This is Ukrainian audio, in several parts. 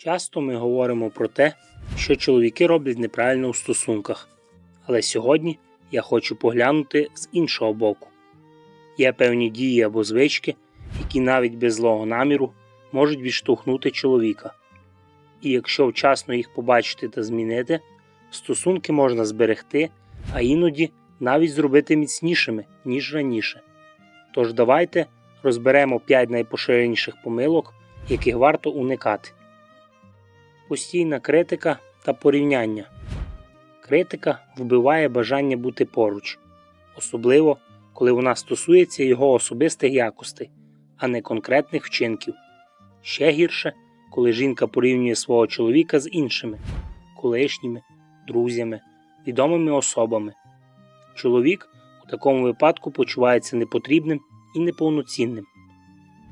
Часто ми говоримо про те, що чоловіки роблять неправильно у стосунках. Але сьогодні я хочу поглянути з іншого боку. Є певні дії або звички, які навіть без злого наміру можуть відштовхнути чоловіка. І якщо вчасно їх побачити та змінити, стосунки можна зберегти, а іноді навіть зробити міцнішими, ніж раніше. Тож давайте розберемо 5 найпоширеніших помилок, яких варто уникати. Постійна критика та порівняння. Критика вбиває бажання бути поруч, особливо коли вона стосується його особистих якостей, а не конкретних вчинків. Ще гірше, коли жінка порівнює свого чоловіка з іншими колишніми, друзями, відомими особами. Чоловік у такому випадку почувається непотрібним і неповноцінним.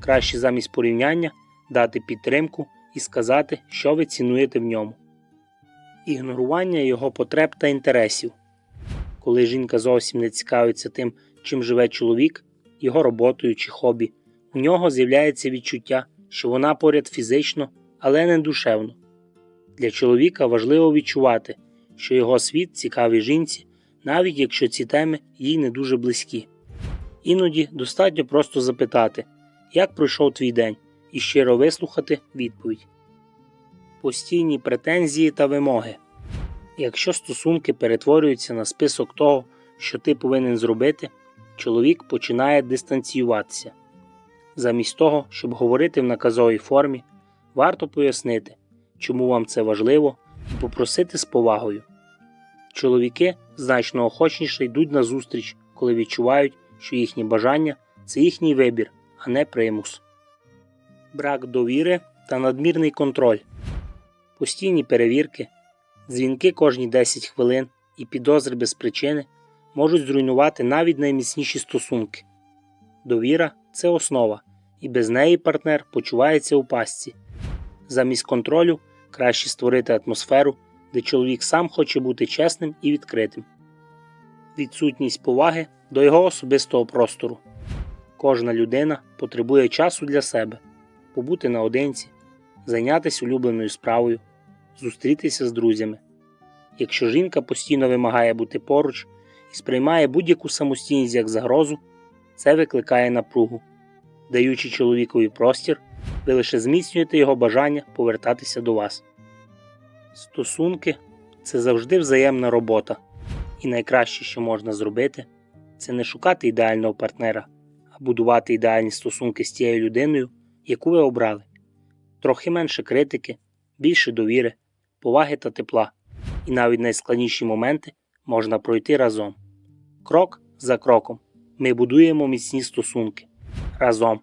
Краще замість порівняння дати підтримку і сказати, що ви цінуєте в ньому. Ігнорування його потреб та інтересів. Коли жінка зовсім не цікавиться тим, чим живе чоловік, його роботою чи хобі, у нього з'являється відчуття, що вона поряд фізично, але не душевно. Для чоловіка важливо відчувати, що його світ цікавий жінці, навіть якщо ці теми їй не дуже близькі. Іноді достатньо просто запитати, як пройшов твій день, і щиро вислухати відповідь. Постійні претензії та вимоги. Якщо стосунки перетворюються на список того, що ти повинен зробити, чоловік починає дистанціюватися. Замість того, щоб говорити в наказовій формі, варто пояснити, чому вам це важливо, і попросити з повагою. Чоловіки значно охочніше йдуть на зустріч, коли відчувають, що їхні бажання це їхній вибір, а не примус. Брак довіри та надмірний контроль, постійні перевірки, дзвінки кожні 10 хвилин і підозри без причини можуть зруйнувати навіть найміцніші стосунки. Довіра це основа, і без неї партнер почувається у пастці. Замість контролю краще створити атмосферу, де чоловік сам хоче бути чесним і відкритим. Відсутність поваги до його особистого простору. Кожна людина потребує часу для себе, побути наодинці, зайнятися улюбленою справою, зустрітися з друзями. Якщо жінка постійно вимагає бути поруч і сприймає будь-яку самостійність як загрозу, це викликає напругу. Даючи чоловікові простір, ви лише зміцнюєте його бажання повертатися до вас. Стосунки це завжди взаємна робота, і найкраще, що можна зробити, це не шукати ідеального партнера, а будувати ідеальні стосунки з тією людиною, яку ви обрали. Трохи менше критики, більше довіри, поваги та тепла, і навіть найскладніші моменти можна пройти разом. Крок за кроком ми будуємо міцні стосунки разом.